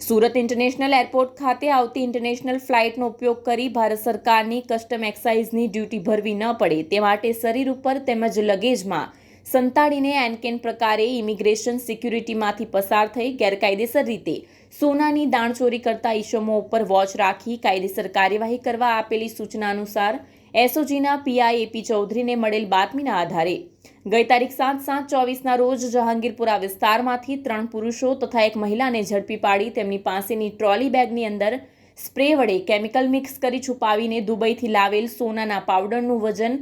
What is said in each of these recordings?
Surat international airport ખાતે આવતી international ફ્લાઇટનો ઉપયોગ કરી ભારત સરકારની કસ્ટમ એક્સાઇઝની ડ્યુટી ભરવી ન પડે. તે માટે શરીર ઉપર તેમજ લગેજમાં સંતાડીને એનકેન પ્રકારે ઇમિગ્રેશન સિક્યુરિટીમાંથી પસાર થઈ ગેરકાયદેસર રીતે સોનાની દાણચોરી કરતા ઈસમો ઉપર વોચ રાખી કાયદેસર કાર્યવાહી કરવા આપેલી સૂચના અનુસાર એસઓજીના પીઆઈ એપી ચૌધરીને મળેલ બાતમીના આધારે ગઈ તારીખ સાત સાત ચોવીસના રોજ જહાંગીરપુરા વિસ્તારમાંથી ત્રણ પુરુષો તથા એક મહિલાને ઝડપી પાડી તેમની પાસેની ટ્રોલી બેગની અંદર સ્પ્રે વડે કેમિકલ મિક્સ કરી છુપાવીને દુબઈથી લાવેલ સોનાના પાવડરનું વજન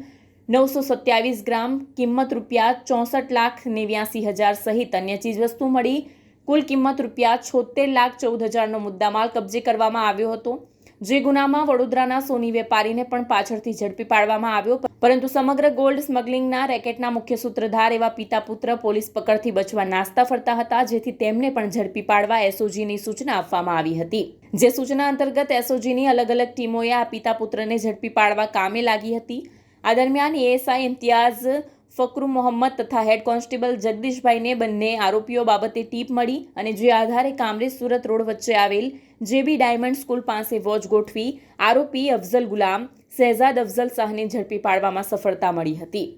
નવસો સત્યાવીસ ગ્રામ, કિંમત રૂપિયા ચોસઠ લાખ નેવ્યાસી હજાર સહિત અન્ય ચીજવસ્તુ મળી. કુલ કિંમત રૂપિયા છોતેર લાખ ચૌદ હજારનો મુદ્દામાલ કબજે કરવામાં આવ્યો હતો. જે ગુનામાં વડોદરાના સોની વેપારીને પણ પાછળથી ઝડપી પાડવામાં આવ્યો. પરંતુ સમગ્ર ગોલ્ડ સ્મગલિંગના રેકેટના મુખ્ય સૂત્રધાર એવા પિતા પુત્ર પોલીસ પકડથી બચવા નાસ્તા ફરતા હતા, જેથી તેમને પણ ઝડપી પાડવા એસઓજીની સૂચના આપવામાં આવી હતી. જે સૂચના અંતર્ગત એસઓજીની અલગ અલગ ટીમોએ આ પિતા પુત્રને ઝડપી પાડવા કામે લાગી હતી. આ દરમિયાન એએસઆઈ ઇમ્તિયાઝ ફકરુ મોહમ્મદ તથા હેડ કોન્સ્ટેબલ જગદીશભાઈને બંને આરોપીઓ બાબતે ટીપ મળી અને જે આધારે કામરેજ સુરત રોડ વચ્ચે આવેલ જેબી ડાયમંડ સ્કૂલ પાસે વોચ ગોઠવી આરોપી અફઝલ ગુલામ શહેજાદ અફઝલ શાહને ઝડપી પાડવામાં સફળતા મળી હતી.